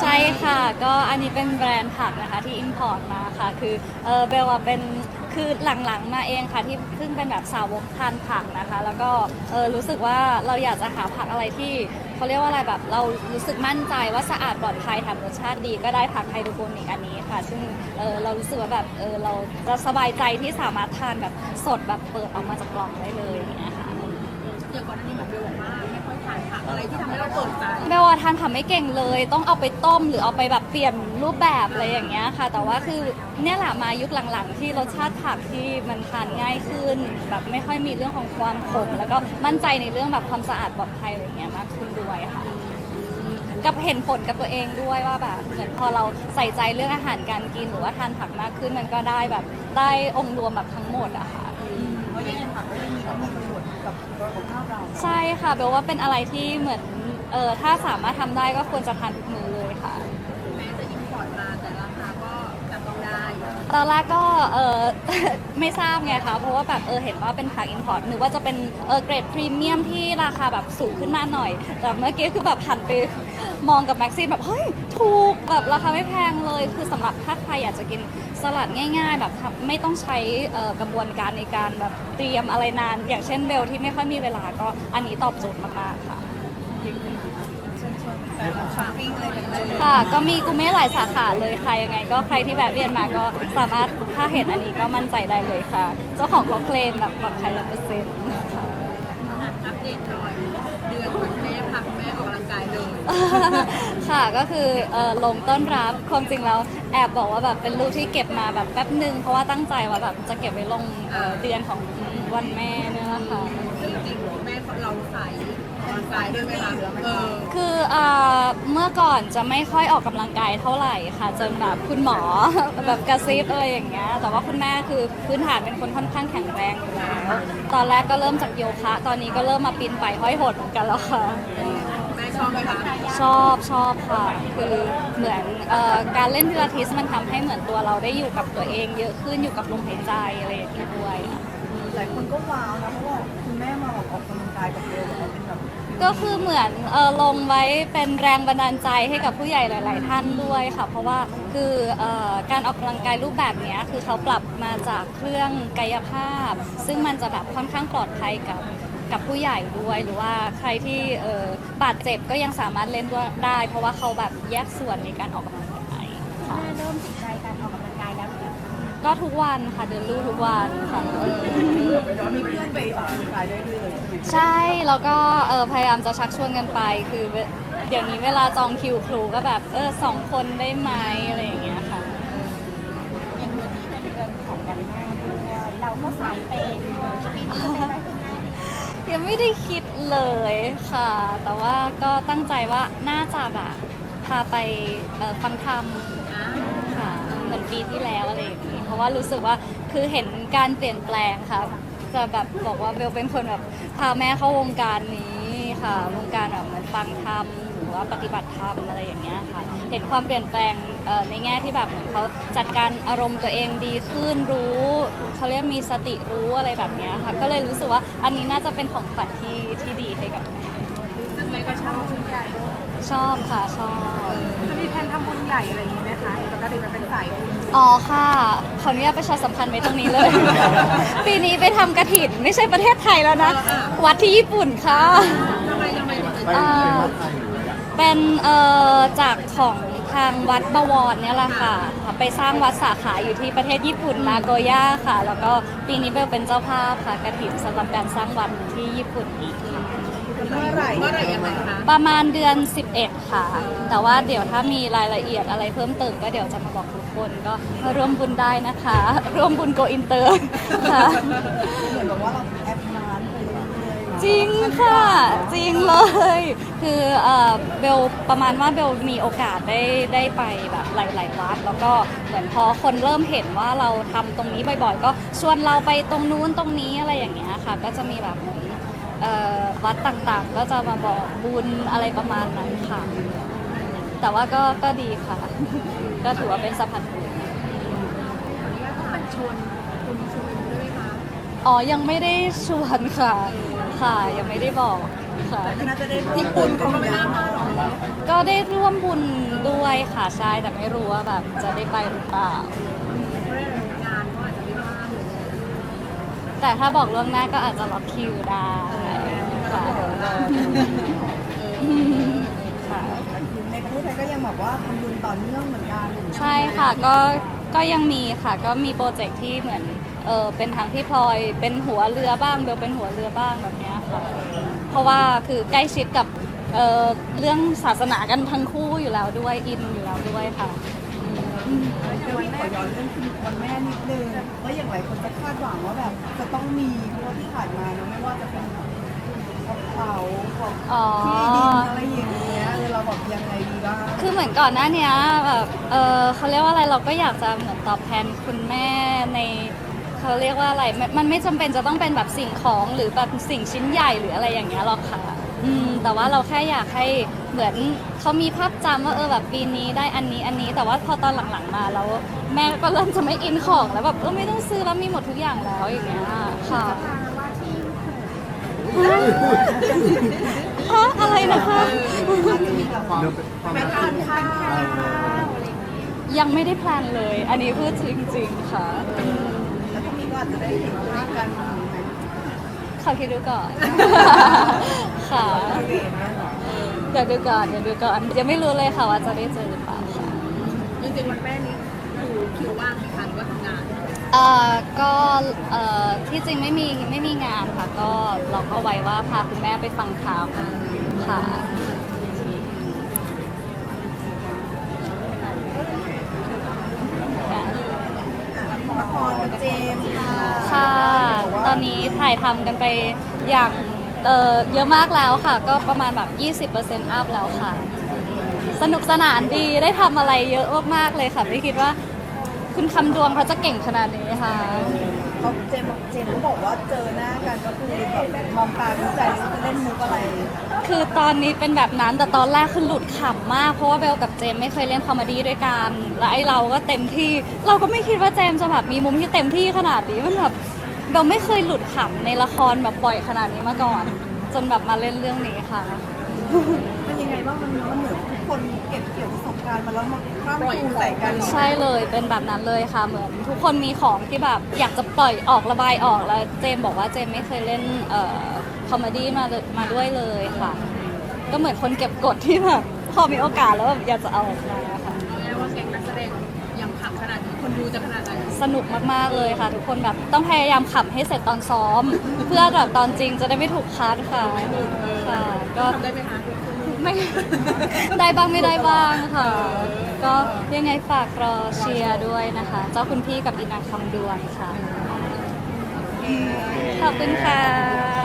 ใช่ค่ะ ก็อันนี้เป็นแบรนด์ผักนะคะที่อิ p พอร์ตมาค่ะ คือเออเบลอะเป็นคือหลังๆมาเองค่ะที่เพิ่งเป็นแบบสาวกทานผักนะคะ แล้วก็เออรู้สึกว่าเราอยากจะหาผักอะไรที่เขาเรียกว่าอะไรแบบเรารู้สึกมั่นใจว่าสะอาดปลอดภัยแถมรสชาติดีก็ได้ผักไฮโดรโปนิกอันนี้ค่ะ ซึ่งเออเรารู้สึกว่าแบบเออเราจะสบายใจที่สามารถทานแบบสดแบบเปิดออกมาจากกล่องได้เลยอย่างเงี้ยค่ะอย่างก่อนหน้านี้แบบเบลบอกว่า อยทานผักอะไรที่ทำให้เราเปิดใจแม่ว่าทานผักไม่เก่งเลย ต้องเอาไปต้มหรือเอาไปแบบเปลี่ยนรูปแบบอะไรอย่างเงี้ยค่ะ แต่ว่าคือเนี่ยแหละมายุคหลังๆ ที่รสชาติผักที่มันทานง่ายขึ้น แบบไม่ค่อยมีเรื่องของความขมแล้วก็มั่นใจในเรื่องแบบความสะอาดปลอดภัยอะไรอย่างเงี้ยมากขึ้นด้วยค่ะกับเห็นผลกับตัวเองด้วยว่าแบบเหมือนพอเราใส่ใจเรื่องอาหารการกินหรือว่าทานผักมากขึ้นมันก็ได้แบบได้องค์รวมแบบทั้งหมดอะค่ะเพราะยังไงผักก็ยังมี กับสุขภาพเราใช่ค่ะเบลว่าเป็นอะไรที่เหมือนเออถ้าสามารถทำได้ก็ควรจะทานทุกมื้อเลยค่ะ แม้จะอินพอร์ตมาแต่ราคาก็จับต้องได้ตอนแรกก็เออ ไม่ทราบไงคะเพราะว่าแบบเออเห็นว่าเป็นผักอินพอร์ตนึกว่าจะเป็นเออเกรดพรีเมียมที่ราคาแบบสูงขึ้นมาหน่อย แต่เมื่อกี้คือแบบหันไป มองกับแม็กซี่แบบเฮ้ยถูกแบบราคาไม่แพงเลย คือสำหรับถ้าใครอยากจะกินสลัดง่ายๆ แบบไม่ต้องใช้กระบวนการในการแบบเตรียมอะไรนาน อย่างเช่นเบลที่ไม่ค่อยมีเวลาก็อันนี้ตอบโจทย์มากๆค่ะค่ะ ก็มีกูเม่หลายสาขาเลยค่ะ ยังไงก็ใครที่แบบเรียนมาก็สามารถถ้าเห็นอันนี้ก็มั่นใจได้เลยค่ะ เจ้าของเขาเคลมแบบปลอดภัยร้อยเปอร์เซ็นต์ ค่ะก็คือเอ่อลงต้นรับความจริงแล้วแอบบอกว่าแบบเป็นรูปที่เก็บมาแบบแป๊บหนึ่งเพราะว่าตั้งใจว่าแบบจะเก็บไว้ลงเอ่อเดือนของวันแม่เนี่ยแหละค่ะซึ่งจริงๆแม่เราสายออกกำลังกายด้วยไหมคะเออคือเอ่อเมื่อก่อนจะไม่ค่อยออกกำลังกายเท่าไหร่ค่ะ จนแบบคุณหมอ แบบกระซิบอะไรอย่างเงี้ยแต่ว่าคุณแม่คือพื้นฐานเป็นคนค่อนข้างแข็งแรงอยู่แล้วตอนแรกก็เริ่มจากโยคะ ตอนนี้ก็เริ่มมาปีนป่ายห้อยโหดเหมือนกันแล้วค่ะแม่ช อบไหมคะชอบชอบค่ะ คือเหมือนเอ่อการเล่นพิลาทิสมันทำให้เหมือนตัวเราได้อยู่กับตัวเอง เยอะขึ้นอยู่กับลมหายใจอะไรอย่างเงี้ยด้วยอะ หลายคนก็ว้าวนะเพราะว่าคุณแม่มาออกกำลังกายกับเบลบอกว่าเป็นแบบก็คือเหมือนเออลงไว้เป็นแรงบันดาลใจให้กับผู้ใหญ่หลาย ๆ ท่านด้วยค่ะ เพราะว่าคือเออการออกกำลังกายรูปแบบเนี้ยคือเขาปรับมาจากเครื่องกายภาพ ซึ่งมันจะแบบค่อนข้างปลอดภัยกับ กับผู้ใหญ่ด้วย หรือว่าใครที่เออบาดเจ็บก็ยังสามารถเล่นด้วยได้ เพราะว่าเขาแบบแยกส่วนในการออกกำลังกายค่ะ แม่เริ่มติดใจการออกกำลังกายแล้วก็ทุกวันค่ะเดินลู่ทุกวันค่ะ มีเพื่อนไปออกกำลังกายได้ด้วยเลยใช่แล้วก็เออพยายามจะชักชวนกันไป คือเวเดี๋ยวนี้เวลาจองคิวครูก็แบบเออสองคนได้ไหมอะไรอย่างเงี้ยค่ะ อย่างเดือนนี้เป็นเดือนของวันแม่ด้วยเราก็สายเป็นปีนี้จะเป็นอะไรคุณแม่ ยังไม่ได้คิดเลยค่ะ แต่ว่าก็ตั้งใจว่าน่าจะแบบพาไปฟังธรรมค่ะเหมือนปีที่แล้วอะไรอย่างนี้เพราะว่ารู้สึกว่าคือเห็นการเปลี่ยนแปลงค่ะจะแบบบอกว่าเบลเป็นคนแบบพาแม่เข้าวงการนี้ค่ะ วงการแบบเหมือนฟังธรรม รือว่าปฏิบัติธรรมอะไรอย่างเงี้ยค่ะ เห็นความเปลี่ยนแปลงเอ่อในแง่ที่แบบเหมือนเขาจัดการอารมณ์ตัวเองดีขึ้นรู้เขาเรียกมีสติรู้อะไรแบบเนี้ยค่ะ ก็เลยรู้สึกว่าอันนี้น่าจะเป็นของขวัญที่ที่ดีให้กับแม่ซึ่งแม่ก็ชอบบุญใหญ่ชอบค่ะชอบจะมีแผนทำบุญใหญ่อะไรอย่างนี้ไหมคะปกติมันเป็นสายบุญอ๋อค่ะขออนุญาตประชาสัมพันธ์ไว้ตรงนี้เลย ปีนี้ไปทำกระถินไม่ใช่ประเทศไทยแล้วนะ วัดที่ญี่ปุ่นค่ะทำไมทำไมถึงไป เป็นเอ่อจากของทางวัดบวรเนี่ยแหละค่ะ ไปสร้างวัดสาขาอยู่ที่ประเทศญี่ปุ่นนาโกย่าค่ะ แล้วก็ปีนี้เบลเป็นเจ้าภาพค่ะกระถิ่นสำหรับการสร้างวัดที่ญี่ปุ่นอีกค่ะเมื่อไหร่เมื่อไหร่ยังไงคะประมาณเดือน 11 ค่ะ แต่ว่าเดี๋ยวถ้ามีรายละเอียดอะไรเพิ่มเติมก็เดี๋ยวจะมาบอกทุกคนก็มาร่วมบุญได้นะคะ ร่วมบุญโกอินเตอร์ค่ะ เหมือนแบบว่าเราแอปร้านไปเลย จริงค่ะ จริงเลย คือเอ่อเบลประมาณว่าเบลมีโอกาสได้ได้ไปแบบหลาย ๆ วัด แล้วก็เหมือนพอคนเริ่มเห็นว่าเราทำตรงนี้บ่อย ๆ ก็ชวนเราไปตรงนู้นตรงนี้อะไรอย่างเงี้ยค่ะ ก็จะมีแบบเหมือนเอ่อวัดต่างๆ ก็จะมาบอกบุญอะไรประมาณนั้นค่ะ แต่ว่าก็ก็ดีค่ะ ก็ถือว่าเป็นสะพานบุญมันชวนคุณชวนด้วยคะอ๋อ ยังไม่ได้ชวนค่ะ ค่ะยังไม่ได้บอกค่ะน่าจะได้ญี่ปุ่นก็ไม่น่ามาหรอกได้ร่วมบุญด้วยค่ะใช่แต่ไม่รู้ว่าแบบจะได้ไปหรือเปล่างานก็อาจจะไม่ว่างแต่ถ้าบอกล่วงหน้าก็อาจจะล็อกคิวได้ค่ะค่ะในประเทศไทยก็ยังแบบว่าทำบุญต่อเนื่องเหมือนกันใช่ค่ะก็ก็ยังมีค่ะก็มีโปรเจกต์ที่เหมือน เออเป็นทางพี่พลอยเป็นหัวเรือบ้างเบลเป็นหัวเรือบ้างแบบเนี้ยค่ะเพราะว่าคือใกล้ชิดกับเออเรื่องศาสนากันทั้งคู่อยู่แล้วด้วยอินอยู่แล้วด้วยค่ะเดี๋ยววันขอย้อนเรื่องคุณวันแม่นิดนึงว่าอย่างไรคนจะคาดหวังว่าแบบจะต้องมีเพราะว่าที่ผ่านมาเนอะไม่ว่าจะเป็นกระเป๋าของอ๋อ ที่ดินอะไรอย่างเงี้ยเออเราแบบยังไงดีบ้างคือเหมือนก่อนหน้าเนี้ยแบบ เออเขาเรียกว่าอะไรเราก็อยากจะเหมือนตอบแทนคุณแม่ใน เขาเรียกว่าอะไรมันมันไม่จำเป็นจะต้องเป็นแบบสิ่งของหรือแบบสิ่งชิ้นใหญ่หรืออะไรอย่างเงี้ยหรอกค่ะอืมแต่ว่าเราแค่อยากให้เหมือนเขามีภาพจำว่าเออแบบปีนี้ได้อันนี้อันนี้ แต่ว่าพอตอนหลังๆมาแล้วแม่ก็เริ่มจะไม่อินของแล้วแบบเออไม่ต้องซื้อแล้วมีหมดทุกอย่างแล้วอย่างเงี้ยค่ะว่าที่ฮะอะไรนะคะอาจจะมีแบบว่าเดี๋ยวเป็นความไปรักทานข้าวอะไรอย่างเงี้ยยังไม่ได้แพลนเลย อันนี้พูดจริงๆค่ะแล้วพรุ่งนี้ก็ อาจจะได้เห็นด้วยกันไหมขอคิดดูก่อน ค่ะเวทนะเหรอเดี๋ยวดูก่อนเดี๋ยวดูก่อนยังไม่รู้เลยค่ะว่าจะได้เจอหรือเปล่าค่ะจริงๆวันแม่นี้คือคิวว่างไหมคะหรือว่าทำงานเอ่อก็เอ่อที่จริงไม่มีไม่มีงานค่ะ ก็เราก็ไว้ว่าพาคุณแม่ไปฟังข่าวค่ะละ อนนี้ถ่ายทำกันไปอย่างเอ่อเยอะมากแล้วค่ะ ก็ประมาณแบบ 20%อัพแล้วค่ะ สนุกสนานดีได้ทำอะไรเยอะมากๆเลยค่ะไม่คิดว่าคุณคำดวงเขาจะเก่งขนาดนี้ค่ะ เขาเจมส์บอกเจมส์เขาบอกว่าเจอหน้ากันก็คือแบบมองตารู้ใจว่าจะเล่นมุกอะไร คือตอนนี้เป็นแบบนั้นแต่ตอนแรกคือหลุดขำมาก เพราะว่าเบลกับเจมไม่เคยเล่นคอมเมดี้ด้วยกันและไอเราก็เต็มที่ เราก็ไม่คิดว่าเจมจะแบบมีมุมที่เต็มที่ขนาดนี้มันแบบ เบลไม่เคยหลุดขำในละครแบบบ่อยขนาดนี้มาก่อน จนแบบมาเล่นเรื่องนี้ค่ะ มันยังไงบ้างมันมันเหมือนทุกคนเก็บเกี่ยวประสบการณ์มาแล้วมาข้ามคูใส่กันใช่เลยเป็นแบบนั้นเลยค่ะเหมือน ทุกคนมีของที่แบบอยากจะปล่อยออกระบายออกแล้วเจมบอกว่าเจมไม่เคยเล่นเอ่อคอมเมดี้มาเลยมาด้วยเลยค่ะ ก็เหมือนคนเก็บกดที่แบบพอมีโอกาสแล้วแบบอยากจะเอาออกมาค่ะ สนุกมากๆเลยค่ะ ทุกคนแบบต้องพยายามขับให้เสร็จตอนซ้อม เพื่อแบบตอนจริงจะได้ไม่ถูกคัดค่ะค่ะก็ทำได้ไหมคะไม่ ได้บ้างไม่ได้บ้างค่ะ ก็ยังไงฝากรอเชียร์ด้วยนะคะ เจ้าคุณพี่กับอินาคำดวงค่ะ ขอบคุณค่ะ